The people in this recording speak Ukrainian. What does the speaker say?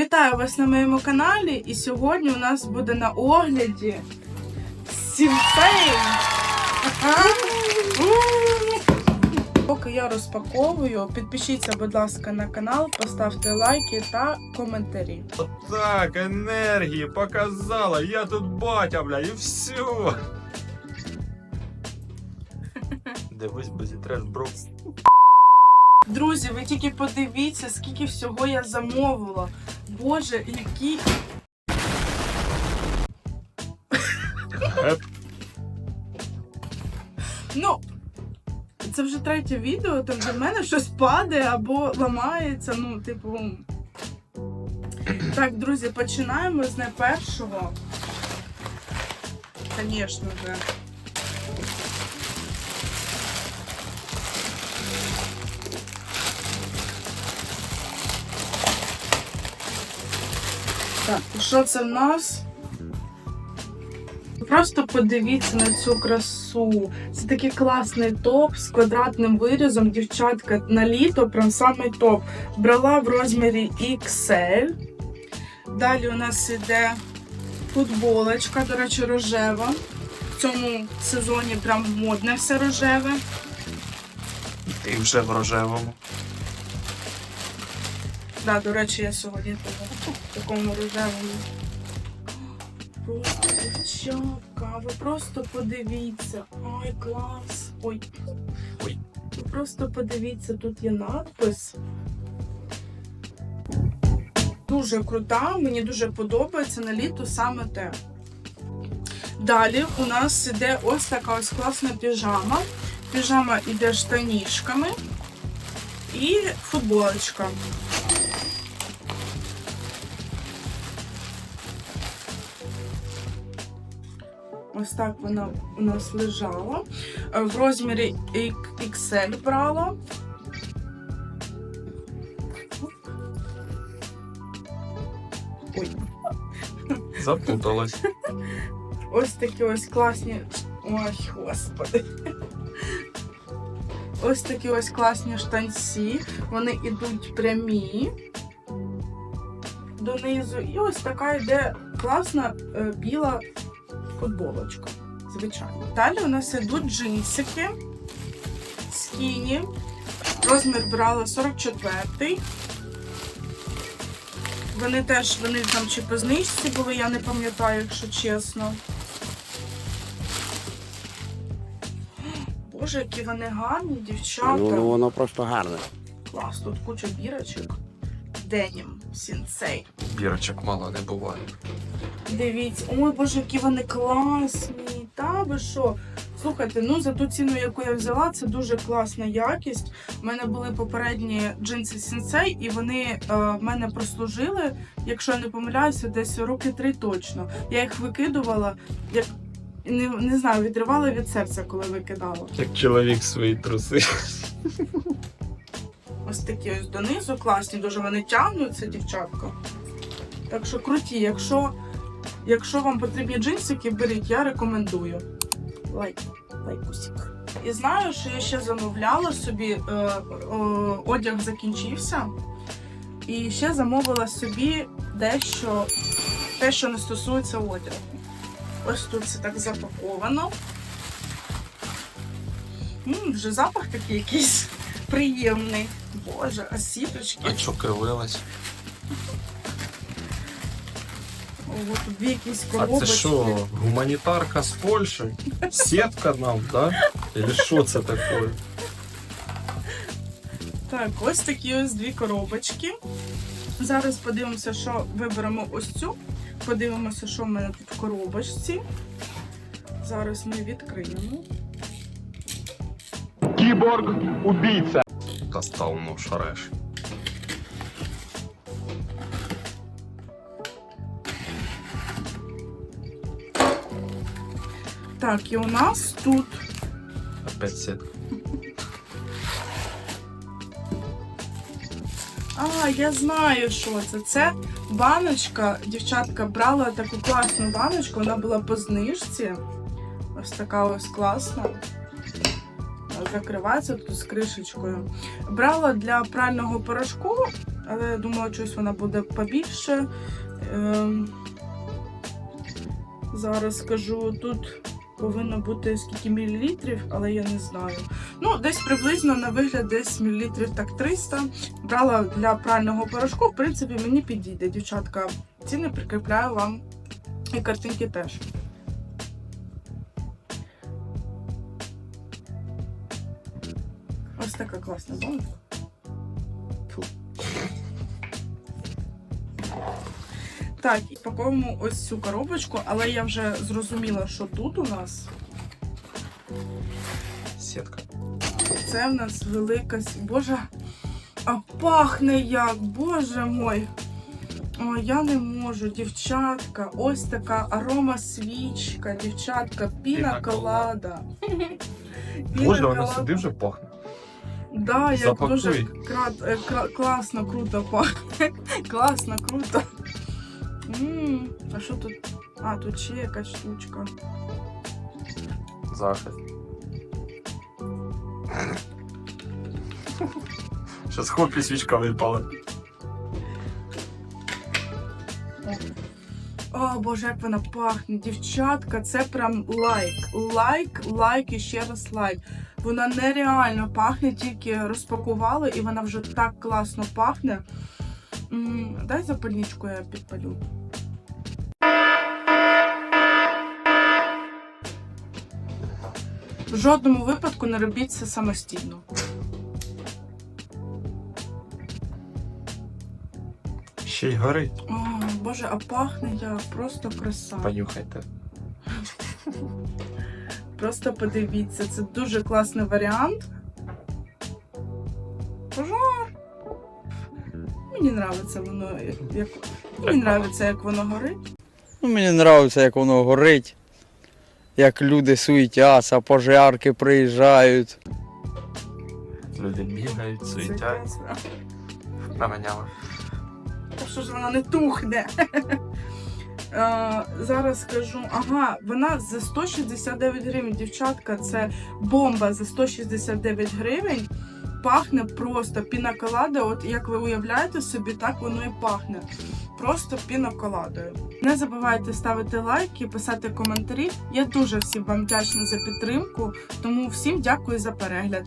Вітаю вас на моєму каналі, і сьогодні у нас буде на огляді Сімфей. Поки я розпаковую, підпишіться, будь ласка, на канал, поставте лайки та коментарі. Так, енергії показала. Я тут батя, бля, і все. Дивись, без треш, бро. Друзі, ви тільки подивіться, скільки всього я замовила. Боже, які. Ну, це вже третє відео, там в мене щось падає або ламається. Ну, типу. Так, друзі, починаємо з найпершого. Звісно же. Так, що це в нас? Просто подивіться на цю красу. Це такий класний топ з квадратним вирізом. Дівчатка на літо, прям самий топ. Брала в розмірі XL. Далі у нас іде футболочка, до речі, рожева. В цьому сезоні прям модне все рожеве. Ти вже в рожевому. Да, до речі, я сьогодні в такому рожевому. Просто дівчатка, ви просто подивіться. Ай, клас. Ой. Ой. Ви просто подивіться, тут є надпис. Дуже крута, мені дуже подобається на літо саме те. Далі у нас іде ось така ось класна піжама. Піжама іде штанішками і футболочка. Ось так вона у нас лежала. Е, В розмірі XL брала. Ой. Запуталась. Ось такі ось класні. Ой, господи. Ось такі ось класні штанці. Вони йдуть прямі донизу. І ось така йде класна е, біла футболочка. Звичайно. Далі у нас йдуть джинсики. Скіні. Розмір брала 44-й. Вони теж, вони там чи по знижці були, я не пам'ятаю, якщо чесно. Боже, які вони гарні, дівчата. Ну, ну воно просто гарне. Клас, тут куча бірочок. Денім, сінцей. Бірочок мало не буває. Дивіться, ой, боже, які вони класні. Та ви що? Слухайте, ну за ту ціну, яку я взяла, це дуже класна якість. У мене були попередні джинси Сінсей, і вони е, в мене прослужили, якщо я не помиляюся, десь роки три точно. Я їх викидувала, як не, не знаю, відривала від серця, коли викидала. Як чоловік свої труси. Ось такі ось донизу, класні, дуже вони тягнуться, дівчатка. Так що круті, якщо, якщо вам потрібні джинсики, беріть, я рекомендую. Лайк, лайкусик. І знаю, що я ще замовляла собі, е, е, одяг закінчився. І ще замовила собі дещо, те, що не стосується одягу. Ось тут це так запаковано. М, вже запах такий якийсь приємний. Боже, а сіточки. А що кривилась? Ого, тут якісь А коробочки. це що, гуманітарка з Польщі? Сітка нам, да? Или що це таке? Так, ось такі ось дві коробочки. Зараз подивимося, що виберемо ось цю. Подивимося, що в мене тут в коробочці. Зараз ми відкриємо. Киборг убийца. Достав ну шареш. Так, і у нас тут Опять сітка. А, я знаю, що це. Це баночка. Дівчатка брала таку класну баночку, вона була по знижці. Ось така ось класна. Закривається тут з кришечкою. Брала для прального порошку але я думала, щось вона буде побільше. Ем, зараз скажу, тут повинно бути скільки мілілітрів, але я не знаю. Ну, десь приблизно на вигляд десь мілілітрів так 300. Брала для прального порошку, в принципі, мені підійде, дівчатка. Ціни прикріпляю вам і картинки теж. Ось така класна банка. Фу. Так, і пакуємо ось цю коробочку, але я вже зрозуміла, що тут у нас Сетка. це в нас велика. Боже, а пахне як, боже мой. О, я не можу, дівчатка. Ось така арома свічка, дівчатка, Піна колада. Боже, вона сюди вже пахне. Да, як Запакуй. дуже кра- е, кра- класно, круто пахне. класно, круто. м а що тут? А, тут ще якась штучка. Захист. Зараз хоп і свічка випала. О, боже, як вона пахне, дівчатка, це прям лайк. Лайк, лайк і ще раз лайк. Вона нереально пахне, тільки розпакували, і вона вже так класно пахне. Дай запальничку я підпалю. В жодному випадку не робіть це самостійно. Ще й горить. О, боже, а пахне як просто краса. Понюхайте. Просто подивіться, це дуже класний варіант. Пожар. Мені нравиться воно, як мені нравиться, як воно горить. Ну, мені подобається, як воно горить, як люди суетяться, пожарки приїжджають. Люди бігають, Це суетять. класно. Та що ж вона не тухне? Е, зараз скажу, ага, вона за 169 гривень, дівчатка, це бомба за 169 гривень. Пахне просто пінаколада. От як ви уявляєте собі, так воно і пахне. Просто пінаколадою. Не забувайте ставити лайки, писати коментарі. Я дуже всім вам вдячна за підтримку. Тому всім дякую за перегляд.